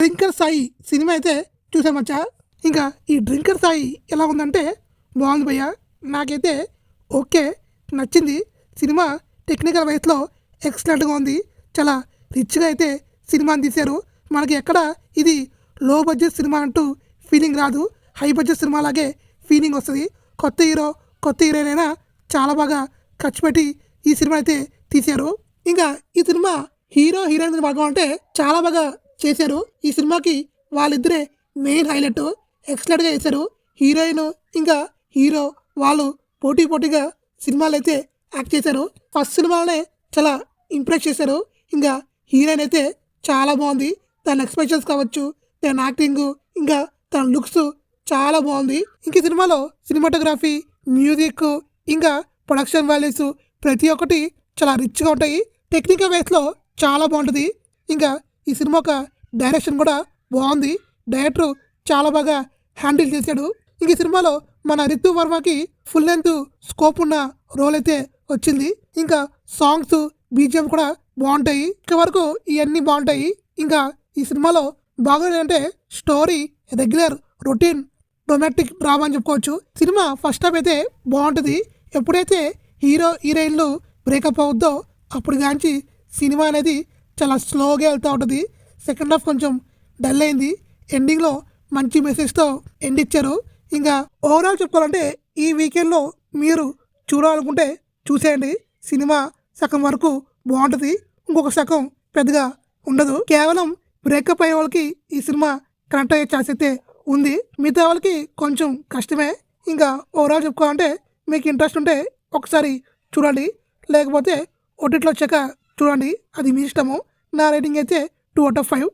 Drinker Sai cinema అయితే చూసామచ్చా ఇంకా ఈ డ్రింకర్ సాయి ఎలా ఉందంటే బాగుంది భయ్య. నాకైతే ఓకే నచ్చింది. సినిమా టెక్నికల్ వైస్లో ఎక్సలెంట్గా ఉంది. చాలా రిచ్గా అయితే సినిమాని తీశారు. మనకి ఎక్కడ ఇది లో బడ్జెట్ సినిమా అంటూ ఫీలింగ్ రాదు. హై బడ్జెట్ సినిమా లాగే ఫీలింగ్ వస్తుంది. కొత్త హీరో కొత్త హీరోయిన్ అయినా చాలా బాగా ఖర్చు పెట్టి ఈ సినిమా అయితే తీశారు. ఇంకా ఈ సినిమా హీరో హీరోయిన్ భాగం అంటే చాలా బాగా చేశారు. ఈ సినిమాకి వాళ్ళిద్దరే మెయిన్ హైలైట్ ఎక్సలెంట్గా చేశారు. హీరోయిన్ ఇంకా హీరో వాళ్ళు పోటీ పోటీగా సినిమాలు అయితే యాక్ట్ చేశారు. ఫస్ట్ సినిమాలోనే చాలా ఇంప్రెస్ చేశారు. ఇంకా హీరోయిన్ అయితే చాలా బాగుంది. తన ఎక్స్ప్రెషన్స్ కావచ్చు తన యాక్టింగ్ ఇంకా తన లుక్స్ చాలా బాగుంది. ఇంక సినిమాలో సినిమాటోగ్రఫీ మ్యూజిక్ ఇంకా ప్రొడక్షన్ వాల్యూస్ ప్రతి ఒక్కటి చాలా రిచ్గా ఉంటాయి. టెక్నికల్ వేస్లో చాలా బాగుంటుంది. ఇంకా ఈ సినిమా ఒక డైరెక్షన్ కూడా బాగుంది. డైరెక్టర్ చాలా బాగా హ్యాండిల్ చేశాడు. ఇంక ఈ సినిమాలో మన రితు వర్మకి ఫుల్ లెంత్ స్కోప్ ఉన్న రోల్ అయితే వచ్చింది. ఇంకా సాంగ్స్ బీజిఎం కూడా బాగుంటాయి. ఇక వరకు ఇవన్నీ బాగుంటాయి. ఇంకా ఈ సినిమాలో బాగుంది అంటే story regular routine romantic drama అని చెప్పుకోవచ్చు. సినిమా ఫస్ట్ హాఫ్ అయితే బాగుంటుంది. ఎప్పుడైతే హీరో హీరోయిన్లు బ్రేకప్ అవుద్దో అప్పుడు కాంచి సినిమా అనేది చాలా స్లోగా వెళ్తూ ఉంటుంది. సెకండ్ హాఫ్ కొంచెం డల్ అయింది. ఎండింగ్లో మంచి మెసేజ్తో ఎండ్ ఇచ్చారు. ఇంకా ఓవరాల్ చెప్పుకోవాలంటే ఈ వీకెండ్లో మీరు చూడాలనుకుంటే చూసేయండి. సినిమా సగం వరకు బాగుంటుంది. ఇంకొక సగం పెద్దగా ఉండదు. కేవలం బ్రేకప్ అయ్యే వాళ్ళకి ఈ సినిమా కనెక్ట్ అయ్యే ఛాన్స్ అయితే ఉంది. మిగతా వాళ్ళకి కొంచెం కష్టమే. ఇంకా ఓవరాల్ చెప్పుకోవాలంటే మీకు ఇంట్రెస్ట్ ఉంటే ఒకసారి చూడండి. లేకపోతే ఓటీటీలో వచ్చాక చూడండి అది మీ ఇష్టము. నా రేటింగ్ అయితే టూ అవుట్ ఆఫ్ ఫైవ్.